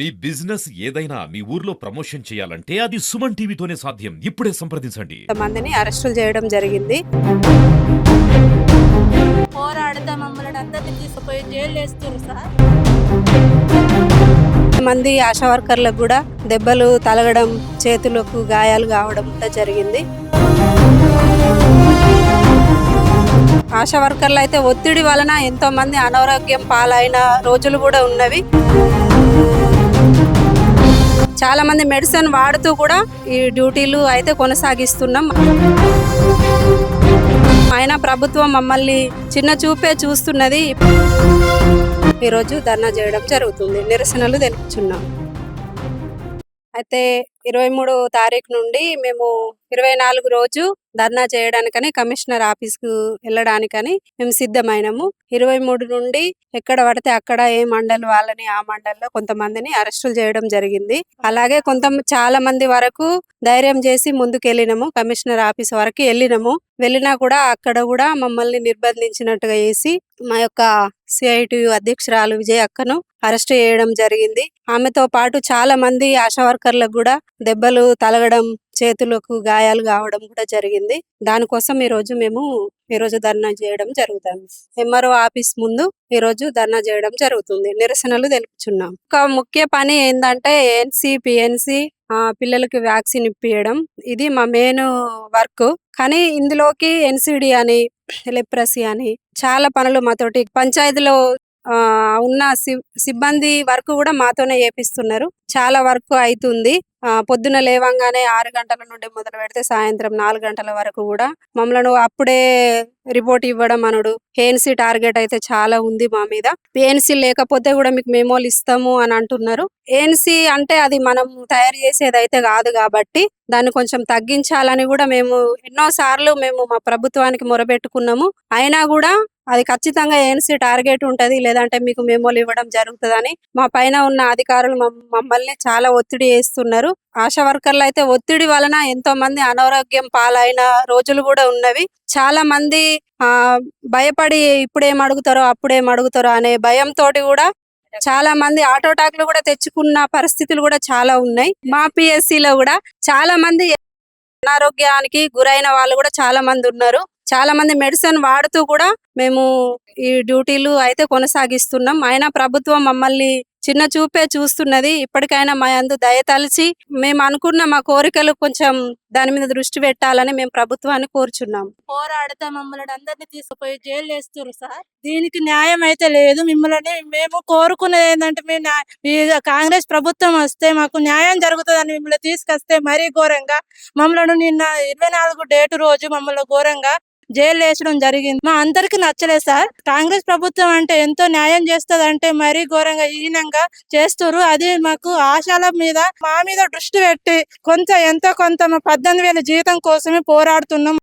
మీ business ఏదైనా మీ ఊర్లో promotion చేయాలంటే అది సుమన్ టీవీతోనే సాధ్యం. ఇప్పుడే సంప్రదించండి. మందిని అరెస్టులు చేయడం జరిగింది. పోరాడితే మమ్మల్ని అందరినీ తీసుకుపోయి జైలు వేస్తారు సార్. మంది ఆశా వర్కర్లకు కూడా దెబ్బలు తలగడం చేతులకు గాయాలు కావడం కూడా జరిగింది. ఆశా వర్కర్లు అయితే ఒత్తిడి వలన ఎంతో మంది అనారోగ్యం పాలైన రోజులు కూడా ఉన్నవి. చాలా మంది మెడిసిన్ వాడుతూ కూడా ఈ డ్యూటీలు అయితే కొనసాగిస్తున్నాం. అయినా ప్రభుత్వం మమ్మల్ని చిన్న చూపే చూస్తున్నది. ఈరోజు ధర్నా చేయడం జరుగుతుంది. నిరసనలు తెలుపుచున్నాం. అయితే ఇరవై మూడు తారీఖు నుండి మేము ఇరవై నాలుగు రోజు ధర్నా చేయడానికని కమిషనర్ ఆఫీస్కు వెళ్ళడానికని మేము సిద్ధమైనము. ఇరవై మూడు నుండి ఎక్కడ పడితే అక్కడ ఏ మండల్ వాళ్ళని ఆ మండల్లో కొంతమందిని అరెస్టులు చేయడం జరిగింది. అలాగే కొంత చాలా మంది వరకు ధైర్యం చేసి ముందుకు వెళ్ళినాము కమిషనర్ ఆఫీస్ వరకు వెళ్ళినాము. వెళ్ళినా కూడా అక్కడ కూడా మమ్మల్ని నిర్బంధించినట్టుగా చేసి మా యొక్క సిఐటియు అధ్యక్షురాలు విజయ్ అక్కను అరెస్ట్ చేయడం జరిగింది. ఆమెతో పాటు చాలా మంది ఆశా వర్కర్లకు కూడా దెబ్బలు తలగడం చేతులకు గాయాలు కావడం కూడా జరిగింది. దానికోసం ఈ రోజు మేము ఈ రోజు ధర్నా చేయడం జరుగుతుంది ఎంఆర్ఓ ఆఫీస్ ముందు ఈ రోజు ధర్నా చేయడం జరుగుతుంది. నిరసనలు తెలుపుచున్నాం. ఒక ముఖ్య పని ఏంటంటే ఎన్సి పిఎన్సి పిల్లలకి వ్యాక్సిన్ ఇప్పియడం. ఇది మా మెయిన్ వర్క్. కానీ ఇందులోకి ఎన్సిడి అని లెప్రసీ అని చాలా పనులు మాతోటి పంచాయతీలో ఉన్న సి- సిబ్బంది వర్క్ కూడా మాతోనే చేపిస్తున్నారు చాలా వర్క్ అవుతుంది ఆ, పొద్దున లేవంగానే ఆరు గంటల నుండి మొదలు పెడితే సాయంత్రం నాలుగు గంటల వరకు కూడా మమ్మల్ని అప్పుడే రిపోర్ట్ ఇవ్వడం అనుడు. ఏఎన్సీ టార్గెట్ అయితే చాలా ఉంది మా మీద. ఏఎన్సీ లేకపోతే కూడా మీకు మెమోలు ఇస్తాము అని అంటున్నారు. ఏఎన్సీ అంటే అది మనం తయారు చేసేది అయితే కాదు కాబట్టి దాన్ని కొంచెం తగ్గించాలని కూడా మేము ఎన్నో సార్లు మేము మా ప్రభుత్వానికి మొరబెట్టుకున్నాము అయినా కూడా అది ఖచ్చితంగా ఏఎన్సీ టార్గెట్ ఉంటది లేదంటే మీకు మెమోలు ఇవ్వడం జరుగుతుందని. మా పైన ఉన్న అధికారులు మమ్మల్ని చాలా ఒత్తిడి చేస్తున్నారు. ఆశా వర్కర్లు అయితే ఒత్తిడి వలన ఎంతో మంది అనారోగ్యం పాలైన రోజులు కూడా ఉన్నవి. చాలా మంది ఆ భయపడి ఇప్పుడేం అడుగుతారో అప్పుడేం అడుగుతారో అనే భయంతో కూడా చాలా మంది ఆటో టాక్లు కూడా తెచ్చుకున్న పరిస్థితులు కూడా చాలా ఉన్నాయి. మా పిఎస్సిలో లో కూడా చాలా మంది అనారోగ్యానికి గురైన వాళ్ళు కూడా చాలా మంది ఉన్నారు. చాలా మంది మెడిసిన్ వాడుతూ కూడా మేము ఈ డ్యూటీలు అయితే కొనసాగిస్తున్నాం. అయినా ప్రభుత్వం మమ్మల్ని చిన్న చూపే చూస్తున్నది. ఇప్పటికైనా మా అందు దయతలిచి మేము అనుకున్న మా కోరికలు కొంచెం దాని మీద దృష్టి పెట్టాలని మేము ప్రభుత్వాన్ని కోరుచున్నాం. పోరాడితే మమ్మల్ని అందరినీ తీసుకుపోయి జైలు వేస్తారు సార్. దీనికి న్యాయం అయితే లేదు. మిమ్మల్ని మేము కోరుకునేది ఏంటంటే మేము కాంగ్రెస్ ప్రభుత్వం వస్తే మాకు న్యాయం జరుగుతుందని మిమ్మల్ని తీసుకొస్తే మరీ ఘోరంగా మమ్మల్ని నిన్న ఇరవై నాలుగు డేట్ రోజు మమ్మల్ని ఘోరంగా జైలు వేసడం జరిగింది. మా అందరికి నచ్చలేదు సార్. కాంగ్రెస్ ప్రభుత్వం అంటే ఎంతో న్యాయం చేస్తుంది అంటే మరీ ఘోరంగా హీనంగా చేస్తారు అది మాకు ఆశాల మీద మా మీద దృష్టి పెట్టి కొంత ఎంతో కొంత మా పద్దెనిమిది వేల జీతం కోసమే పోరాడుతున్నాం.